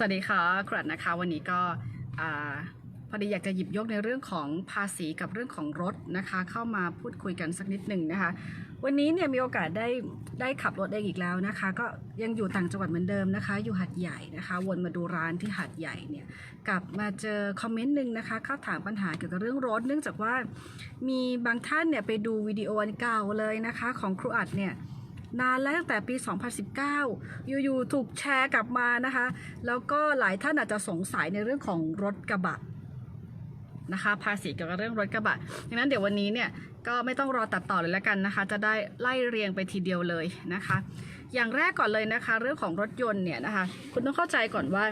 สวัสดีค่ะกรัดนะคะ วันนี้ก็พอดีอยากจะหยิบยกในเรื่องของภาษีกับเรื่องของรถนะคะ เข้ามาพูดคุยกันสักนิดหนึ่งนะคะ วันนี้เนี่ยมีโอกาสได้ได้ขับรถเองอีกแล้วนะคะ ก็ยังอยู่ต่างจังหวัดเหมือนเดิมนะคะ อยู่หัดใหญ่นะคะ วนมาดูร้านที่หัดใหญ่เนี่ยกลับมาเจอคอมเมนต์หนึ่งนะคะเข้าถามปัญหาเกี่ยวกับเรื่องรถ เนื่องจากว่ามีบางท่านเนี่ยไปดูวิดีโออันเก่าเลยนะคะ ของครูอัดเนี่ย นานแล้วตั้งแต่ปี 2019 อยู่ๆถูกแชร์กลับมานะคะ แล้วก็หลายท่านอาจจะสงสัยในเรื่องของรถกระบะนะคะภาษีเกี่ยวกับเรื่องรถกระบะดังนั้นเดี๋ยววันนี้เนี่ยก็ไม่ต้องรอตัดต่อเลยแล้วกันนะคะ จะได้ไล่เรียงไปทีเดียวเลยนะคะ อย่างแรกก่อนเลยนะคะ เรื่องของรถยนต์เนี่ยนะคะ คุณต้องเข้าใจก่อนว่า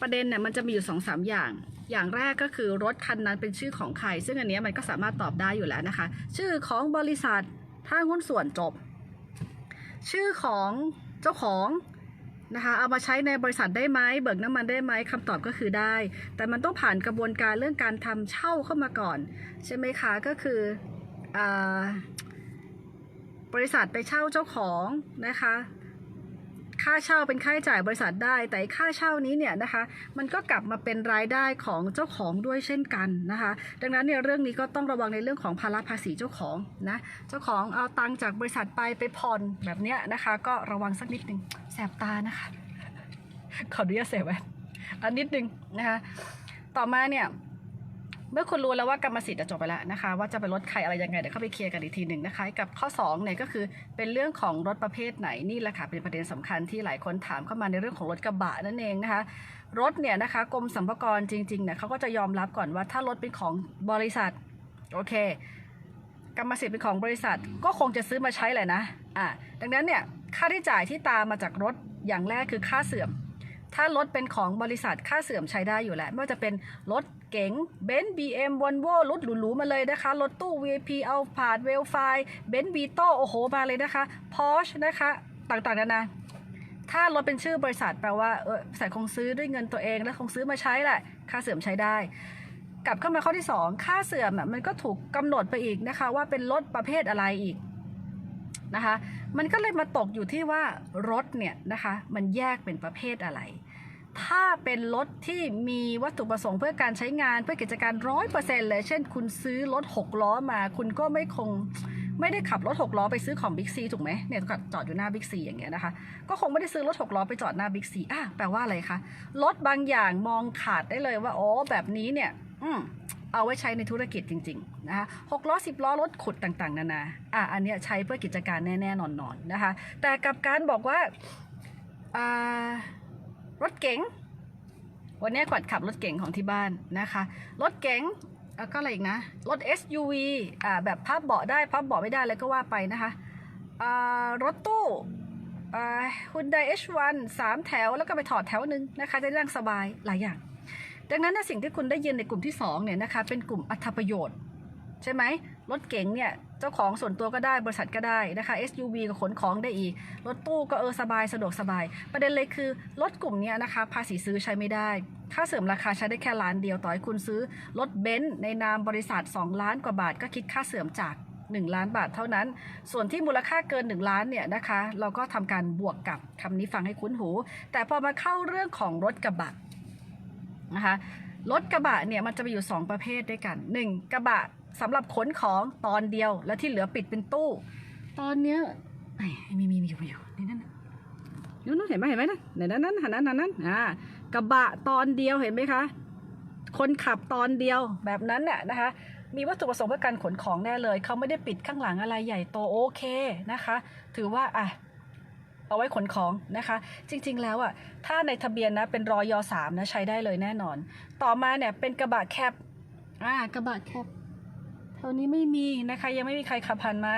ประเด็นเนี่ยมันจะมีอยู่2อสาอย่าง อย่างแรกก็คือรถคันนั้นเป็นชื่อของใคร ซึ่งอันนี้มันก็สามารถตอบได้อยู่แล้วนะคะ ชื่อของบริษัทถ้าหุ้นส่วนจบ ชื่อของเจ้าของนะคะเอามาใช้ในบริษัทได้ไหมเบิกน้ำมันได้ไหมคำตอบก็คือได้ แต่มันต้องผ่านกระบวนการเรื่องการทำเช่าเข้ามาก่อน ใช่ไหมคะก็คืออบริษัทไปเช่าเจ้าของนะคะ ค่าเช่าเป็นค่าใช้จ่ายบริษัทได้ แต่ค่าเช่านี้เนี่ยนะคะมันก็กลับมาเป็นรายได้ของเจ้าของด้วยเช่นกันนะคะ ดังนั้นเนี่ยเรื่องนี้ก็ต้องระวังในเรื่องของภาระภาษีเจ้าของนะเจ้าของเอาตังค์จากบริษัทไปไปผ่อนแบบเนี้ยนะคะ ก็ระวังสักนิดหนึ่งแสบตานะคะขออนุญาตเสบแว่นอันนิดหนึ่งนะคะต่อมาเนี่ย เมื่อคุณรู้แล้วว่ากรรมสิทธิ์จะจบไปแล้วนะคะ ว่าจะไปลดใครอะไรยังไงเดี๋ยวเข้าไปเคลียร์กันอีกทีหนึ่งนะคะ กับข้อ2เนี่ยก็คือเป็นเรื่องของรถประเภทไหนนี่แหละค่ะเป็นประเด็นสำคัญที่หลายคนถามเข้ามาในเรื่องของรถกระบะนั่นเองนะคะ รถเนี่ยนะคะกรมสรรพากรจริงๆเนี่ยเขาก็จะยอมรับก่อนว่าถ้ารถเป็นของบริษัทโอเค กรรมสิทธิ์เป็นของบริษัทก็คงจะซื้อมาใช้แหละนะอะดังนั้นเนี่ยค่าใช้จ่ายที่ตามมาจากรถอย่างแรกคือค่าเสื่อม ถ้ารถเป็นของบริษัทค่าเสื่อมใช้ได้อยู่แล้ว ไม่ว่าจะเป็นรถเก๋งเบนซ์บีเอ็มวอลโวรถหรูๆมาเลยนะคะ รถตู้ VIP เอาผาดเวลไฟเบนซ์บีโตโอ้โห มาเลยนะคะพอชนะคะต่างๆนานาถ้ารถเป็นชื่อบริษัทแปลว่าเออใส่คงซื้อด้วยเงินตัวเอง แล้วคงซื้อมาใช้แหละ ค่าเสื่อมใช้ได้ กลับเข้ามาข้อที่ 2 ค่าเสื่อมอะมันก็ถูกกำหนดไปอีกนะคะ ว่าเป็นรถประเภทอะไรอีก นะคะ มันก็เลยมาตกอยู่ที่ว่ารถเนี่ยนะคะมันแยกเป็นประเภทอะไร ถ้าเป็นรถที่มีวัตถุประสงค์เพื่อการใช้งานเพื่อกิจการร้อยเปอร์เซ็นต์เลย เช่น คุณซื้อรถหกล้อมา คุณก็ไม่คงไม่ได้ขับรถหกล้อไปซื้อของบิ๊กซีถูกไหมเนี่ยจอดอยู่หน้าบิ๊กซีอย่างเงี้ยนะคะ ก็คงไม่ได้ซื้อรถหกล้อไปจอดหน้าบิ๊กซีอะแปลว่าอะไรคะ รถบางอย่างมองขาดได้เลยว่า อ๋อ แบบนี้เนี่ย อืม เอาไว้ใช้ในธุรกิจจริงๆนะคะหกล้อสิบล้อรถขุดต่างๆ นานาอะอันเนี้ยใช้เพื่อกิจการแน่ๆนอนๆนะคะ แต่กับการบอกว่าอ่ารถเก๋งวันนี้ขวัญขับรถเก๋งของที่บ้านนะคะ รถเก๋งแล้วก็อะไรอีกนะ รถ SUV อ่าแบบพับเบาะได้พับเบาะไม่ได้เลยก็ว่าไปนะคะอ่ารถตู้ฮุนได H1 สามแถวแล้วก็ไปถอดแถวหนึ่งนะคะ จะได้นั่งสบายหลายอย่าง ดังนั้นนะสิ่งที่คุณได้ยินในกลุ่มที่2เนี่ยนะคะเป็นกลุ่มอัตประโยชน์ ใช่ไหมรถเก๋งเนี่ยเจ้าของส่วนตัวก็ได้บริษัทก็ได้นะคะ SUV ก็ขนของได้อีก รถตู้ก็เออสบายสะดวกสบาย ประเด็นเลยคือรถกลุ่มนี้นะคะ ภาษีซื้อใช้ไม่ได้ ค่าเสริมราคาใช้ได้แค่ล้านเดียวต่อให้คุณซื้อรถเบนซ์ในนามบริษัท 2 ล้านกว่าบาท ก็คิดค่าเสริมจาก 1 ล้านบาทเท่านั้น ส่วนที่มูลค่าเกิน 1 ล้านเนี่ยนะคะ เราก็ทำการบวกกับคำนี้ฟังให้คุ้นหู แต่พอมาเข้าเรื่องของรถกระบะ นะคะรถกระบะเนี่ยมันจะมีอยู่ 2 ประเภทด้วยกัน 1. กระบะสำหรับขนของตอนเดียว แล้วที่เหลือปิดเป็นตู้ ตอนเนี้ยไอ้มีมีมีอยู่มีอยู่นี่นั่นน่ะนู่นเห็นไหมเห็นไหมนะไหนนั่นนั่นหันนั้นหันนั้นอ่ากระบะตอนเดียวเห็นไหมคะ คนขับตอนเดียวแบบนั้นน่ะนะคะมีวัตถุประสงค์เพื่อการขนของแน่เลย เขาไม่ได้ปิดข้างหลังอะไรใหญ่โตโอเคนะคะ ถือว่าอะ เอาไว้ขนของนะคะ จริงๆแล้วอะถ้าในทะเบียนนะเป็นรอยอสามนะใช้ได้เลยแน่นอน ต่อมาเนี่ยเป็นกระบะแคบอ่ากระบะแคบเท่านี้ไม่มีนะคะ ยังไม่มีใครขับผ่านมา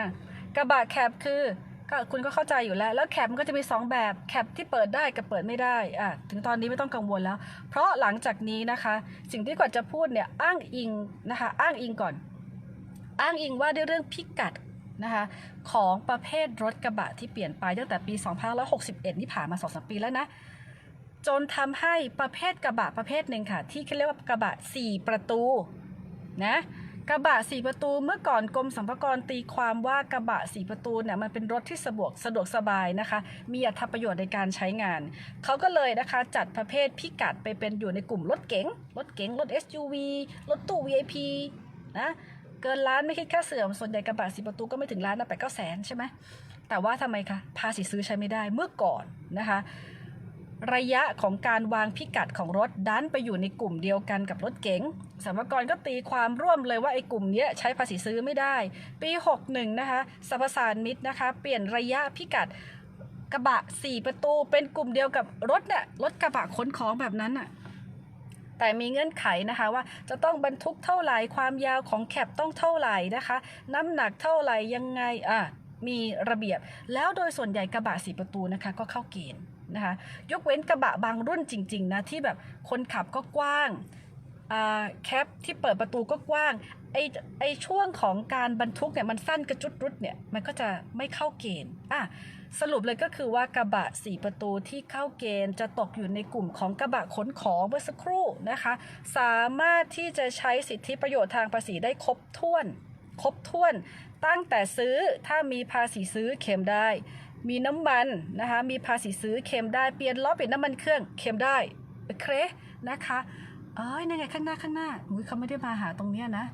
กระบะแคบคือก็คุณก็เข้าใจอยู่แล้ว แล้วแคบมันก็จะมีสองแบบแคบที่เปิดได้กับเปิดไม่ได้อะถึงตอนนี้ไม่ต้องกังวลแล้ว เพราะหลังจากนี้นะคะ สิ่งที่ก่อนจะพูดเนี่ยอ้างอิงนะคะ อ้างอิงก่อน อ้างอิงว่าด้วยเรื่องพิกัด นะคะของประเภทรถกระบะที่เปลี่ยนไปตั้งแต่ปี 2561 ที่ผ่านมา 2-3 ปีแล้วนะ จนทำให้ประเภทกระบะประเภทหนึ่งค่ะ ที่เขาเรียกว่ากระบะ 4 ประตูนะกระบะสี่ประตูเมื่อก่อนกรมสรรพากรตีความว่ากระบะสี่ประตูเนี่ยมันเป็นรถที่สะดวกสะดวกสบายนะคะ มีอัตประโยชน์ในการใช้งาน เขาก็เลยนะคะจัดประเภทพิกัดไปเป็นอยู่ในกลุ่มรถเก๋งรถเก๋งรถ SUV รถตู้ VIP นะ เกินล้านไม่คิดค่าเสื่อมส่วนใหญ่กระบะสี่ประตูก็ไม่ถึงล้านนะแปดเก้าแสนใช่ไหมแต่ว่าทำไมคะภาษีซื้อใช้ไม่ได้เมื่อก่อนนะคะระยะของการวางพิกัดของรถดันไปอยู่ในกลุ่มเดียวกันกับรถเก๋งสรรพากรก็ตีความร่วมเลยว่าไอ้กลุ่มเนี้ยใช้ภาษีซื้อไม่ได้ ปี 61 นะคะสรรพสานมิตรนะคะ เปลี่ยนระยะพิกัดกระบะ 4 ประตู เป็นกลุ่มเดียวกับรถเนี่ยรถกระบะขนของแบบนั้นน่ะ แต่มีเงื่อนไขนะคะว่าจะต้องบรรทุกเท่าไหร่ความยาวของแคปต้องเท่าไหร่นะคะ น้ำหนักเท่าไหร่ยังไงอะมีระเบียบ แล้วโดยส่วนใหญ่กระบะสีประตูนะคะก็เข้าเกณฑ์นะคะยกเว้นกระบะบางรุ่นจริง ๆ นะ ที่แบบคนขับก็กว้าง แคปที่เปิดประตูก็กว้างไอไอช่วงของการบรรทุกเนี่ยมันสั้นกระจุดรุดเนี่ยมันก็จะไม่เข้าเกณฑ์อะสรุปเลยก็คือว่ากระบะ4ประตูที่เข้าเกณฑ์จะตกอยู่ในกลุ่มของกระบะขนของเมื่อสักครู่นะคะ สามารถที่จะใช้สิทธิประโยชน์ทางภาษีได้ครบถ้วน ครบถ้วน ตั้งแต่ซื้อถ้ามีภาษีซื้อเค็มได้ มีน้ำมันนะคะมีภาษีซื้อเค็มได้เปลี่ยนล้อเปลี่ยนน้ำมันเครื่องเค็มได้เคนะคะ เอ้ยนั่นไงข้างหน้าข้างหน้าอุ้ยเขาไม่ได้มาหาตรงเนี้ยนะ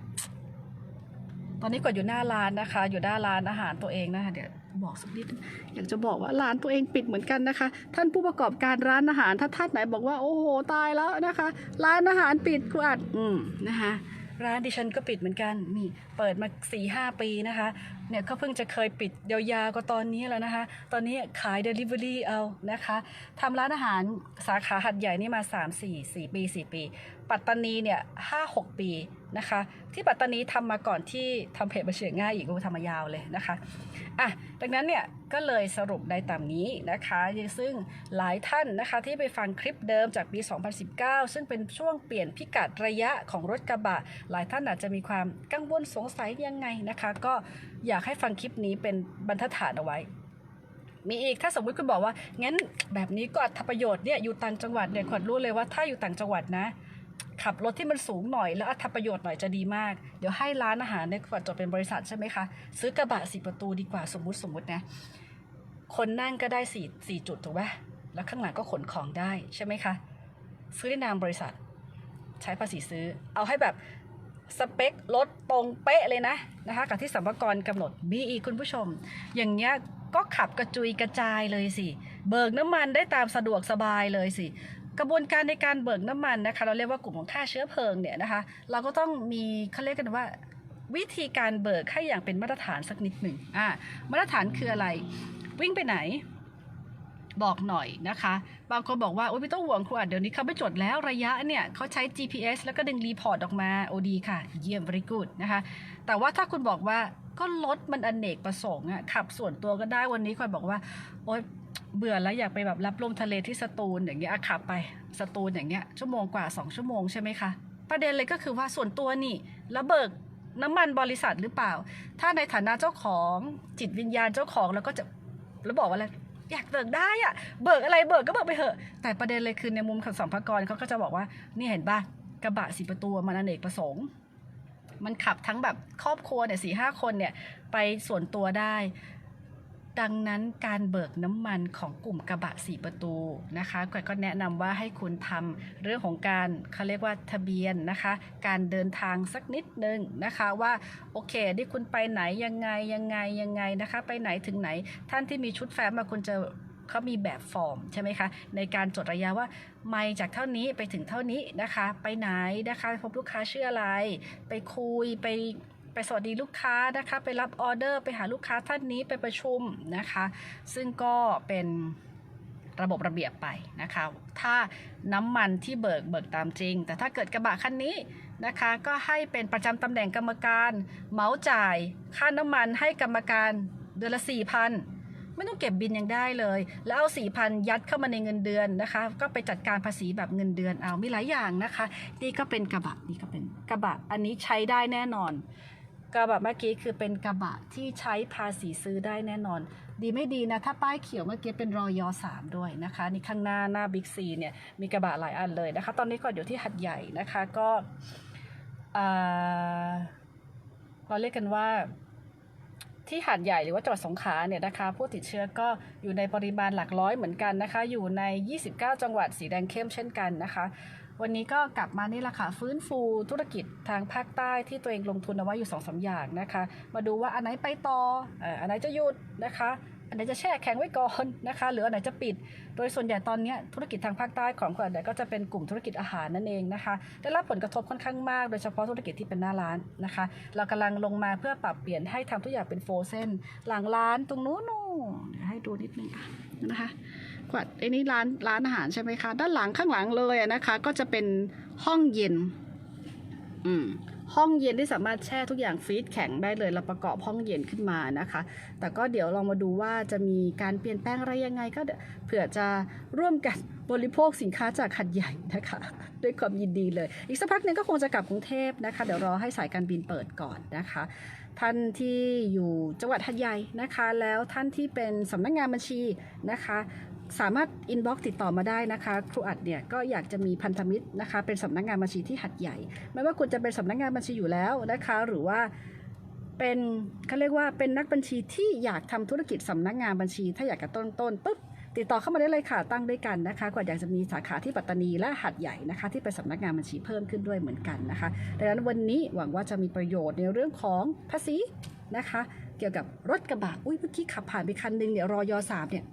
ตอนนี้กดอยู่หน้าร้านนะคะ อยู่หน้าร้านอาหารตัวเองนะคะเดี๋ยวบอกสักนิดอยากจะบอกว่าร้านตัวเองปิดเหมือนกันนะคะ ท่านผู้ประกอบการร้านอาหารถ้าท่านไหนบอกว่าโอ้โหตายแล้วนะคะ ร้านอาหารปิดครูอัดอืมนะคะร้านดิฉันก็ปิดเหมือนกันนี่เปิดมา4ี่ห้าปีนะคะ เนี่ยก็เพิ่งจะเคยปิดยาวๆก็ตอนนี้แล้วนะคะ ตอนนี้ขาย Delivery เอานะคะทำร้านอาหารสาขาหัดใหญ่นี่มา 3 4 4 ปี 4 ปี ปัตตานีเนี่ย5 6 ปีนะคะ ที่ปัตตานีทำมาก่อนที่ทำเพจมาเฉียง่ายอีกโอ้ทำมายาวเลยนะคะอะดังนั้นเนี่ยก็เลยสรุปได้ตามนี้นะคะซึ่งหลายท่านนะคะที่ไปฟังคลิปเดิมจากปี 2019 ซึ่งเป็นช่วงเปลี่ยนพิกัดระยะของรถกระบะ หลายท่านอาจจะมีความกังวลสงสัยยังไงนะคะ ก็ อยากให้ฟังคลิปนี้เป็นบรรทัดฐานเอาไว้ มีอีกถ้าสมมติคุณบอกว่างั้นแบบนี้ก็อัตประโยชน์เนี่ยอยู่ต่างจังหวัดเนี่ยขวัญรู้เลยว่าถ้าอยู่ต่างจังหวัดนะ ขับรถที่มันสูงหน่อยแล้วอัตประโยชน์หน่อยจะดีมาก เดี๋ยวให้ร้านอาหารในขวัญจดเป็นบริษัทใช่ไหมคะซื้อกระบะสี่ประตูดีกว่าสมมติสมมตินะคนนั่งก็ได้สี่สี่จุดถูกไหมแล้วข้างหลังก็ขนของได้ใช่ไหมคะ ซื้อในนามบริษัท ใช้ภาษีซื้อ เอาให้แบบ สเปครถตรงเป๊ะเลยนะนะคะกับที่สัมภากรกำหนดมีอีกคุณผู้ชม อย่างเงี้ยก็ขับกระจุยกระจายเลยสิ เบิกน้ำมันได้ตามสะดวกสบายเลยสิ กระบวนการในการเบิกน้ำมันนะคะ เราเรียกว่ากลุ่มของค่าเชื้อเพลิงเนี่ยนะคะ เราก็ต้องมีเขาเรียกกันว่าวิธีการเบิกให้อย่างเป็นมาตรฐานสักนิดหนึ่งอ่ามาตรฐานคืออะไร วิ่งไปไหน บอกหน่อยนะคะ บางคนบอกว่าโอ้ยไม่ต้องห่วงครูอัดเดี๋ยวนี้เขาไม่จดแล้วระยะเนี่ยเขาใช้ GPS แล้วก็ดึงรีพอร์ตออกมาโอดีค่ะ เยี่ยม very good นะคะ แต่ว่าถ้าคุณบอกว่าก็รถมันอนเนกประสงค์อะขับส่วนตัวก็ได้วันนี้คอยบอกว่า โอ๊ยเบื่อแล้วอยากไปแบบรับลมทะเลที่สตูลอย่างเงี้ยขับไปสตูลอย่างเงี้ยชั่วโมงกว่า 2 ชั่วโมงใช่ไหมคะประเด็นเลยก็คือว่าส่วนตัวนี่แล้วเบิกน้ำมันบริษัทหรือเปล่า ถ้าในฐานะเจ้าของจิตวิญญาณเจ้าของแล้วก็จะแล้วบอกว่าอะไร อยากเบิกได้อะเบิกอะไรเบิกก็เบิกไปเถอะ แต่ประเด็นเลยคือในมุมของสัมภากรเขาก็จะบอกว่า นี่เห็นป่ะกระบะสีประตูมันอเนกประสงค์ มันขับทั้งแบบครอบครัวเนี่ยสี่ห้าคนเนี่ยไปส่วนตัวได้ ดังนั้นการเบิกน้ำมันของกลุ่มกระบะสี่ประตูนะคะก็ก็แนะนำว่าให้คุณทำเรื่องของการเขาเรียกว่าทะเบียนนะคะ การเดินทางสักนิดนึงนะคะว่าโอเคที่คุณไปไหนยังไงยังไงยังไงนะคะ ไปไหนถึงไหน ท่านที่มีชุดแฟ้มมาคุณจะเขามีแบบฟอร์มใช่ไหมคะในการจดระยะว่าไม่จากเท่านี้ไปถึงเท่านี้นะคะ ไปไหนนะคะ พบลูกค้าชื่ออะไร ไปคุยไป ไปสวัสดีลูกค้านะคะไปรับออเดอร์ไปหาลูกค้าท่านนี้ไปประชุมนะคะ ซึ่งก็เป็นระบบระเบียบไปนะคะ ถ้าน้ำมันที่เบิกเบิกตามจริง แต่ถ้าเกิดกระบะคันนี้นะคะ ก็ให้เป็นประจำตำแหน่งกรรมการเหมาจ่ายค่าน้ำมันให้กรรมการเดือนละสี่พันไม่ต้องเก็บบินยังได้เลย แล้วเอาสี่พันยัดเข้ามาในเงินเดือนนะคะ ก็ไปจัดการภาษีแบบเงินเดือนเอามีหลายอย่างนะคะ นี่ก็เป็นกระบะนี่ก็เป็นกระบะอันนี้ใช้ได้แน่นอน กระบะเมื่อกี้คือเป็นกระบะที่ใช้ภาษีซื้อได้แน่นอน ดีไม่ดีนะ ถ้าป้ายเขียวเมื่อกี้เป็นรอยอสามด้วยนะคะนี่ข้างหน้าหน้าบิ๊กซีเนี่ยมีกระบะหลายอันเลยนะคะ ตอนนี้ก็อยู่ที่หัดใหญ่นะคะก็เราเรียกกันว่าที่หาดใหญ่หรือว่าจังหวัดสงขลาเนี่ยนะคะ ผู้ติดเชื้อก็อยู่ในปริมาณหลักร้อยเหมือนกันนะคะ อยู่ใน 29 จังหวัดสีแดงเข้มเช่นกันนะคะ วันนี้ก็กลับมานี่แหละค่ะฟื้นฟูธุรกิจทางภาคใต้ที่ตัวเองลงทุนเอาไว้อยู่2อสาอย่างนะคะ มาดูว่าอันไหนไปต่ออ่ออันไหนจะหยุดนะคะ อันไหนจะแช่แข็งไว้ก่อนนะคะหรืออันไหนจะปิด โดยส่วนใหญ่ตอนนี้ธุรกิจทางภาคใต้ของคนใหญ่ก็จะเป็นกลุ่มธุรกิจอาหารนั่นเองนะคะได้รับผลกระทบค่อนข้างมาก โดยเฉพาะธุรกิจที่เป็นหน้าร้านนะคะ เรากำลังลงมาเพื่อปรับเปลี่ยนให้ทำทุกอย่างเป็นโฟเซนหลังร้านตรงนู้นเดี๋ยวให้ดูนิดนึงอะนะคะ กวาดไอ้นี่ร้านร้านอาหารใช่ไหมคะ ด้านหลังข้างหลังเลยนะคะ ก็จะเป็นห้องเย็น อืมห้องเย็นที่สามารถแช่ทุกอย่างฟรีซแข็งได้เลยเราประกอบห้องเย็นขึ้นมานะคะ แต่ก็เดี๋ยวเรามาดูว่าจะมีการเปลี่ยนแปลงอะไรยังไง ก็เผื่อจะร่วมกันบริโภคสินค้าจากขัดใหญ่นะคะ ด้วยความยินดีเลย อีกสักพักหนึงก็คงจะกลับกรุงเทพนะคะ เดี๋ยวรอให้สายการบินเปิดก่อนนะคะ ท่านที่อยู่จังหวัดหัดใหญ่นะคะ แล้วท่านที่เป็นสำนักงานบัญชีนะคะ สามารถอินบ็อกซ์ติดต่อมาได้นะคะครูอัดเนี่ยก็อยากจะมีพันธมิตรนะคะ เป็นสำนักงานบัญชีที่หัดใหญ่ ไม่ว่าคุณจะเป็นสำนักงานบัญชีอยู่แล้วนะคะ หรือว่าเป็นเขาเรียกว่าเป็นนักบัญชีที่อยากทำธุรกิจสำนักงานบัญชี ถ้าอยากจะต้นต้นๆปุ๊บติดต่อเข้ามาได้เลยค่ะตั้งด้วยกันนะคะกว่าอยากจะมีสาขาที่ปัตตานีและหัดใหญ่นะคะ ที่เป็นสำนักงานบัญชีเพิ่มขึ้นด้วยเหมือนกันนะคะดังนั้นวันนี้หวังว่าจะมีประโยชน์ในเรื่องของภาษีนะคะ เกี่ยวกับรถกระบะอุ้ยเมื่อกี้ขับผ่านไปคันหนึงเนี่ยรอยสามเนี่ย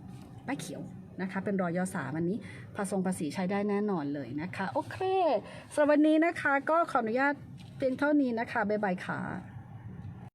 ป้าเขียว นะคะ เป็นรอยสามอันนี้ภาษงภาษีใช้ได้แน่นอนเลยนะคะ โอเคสำหรับวันนี้นะคะก็ขออนุญาตเพียงเท่านี้นะคะบ๊ายบายค่ะ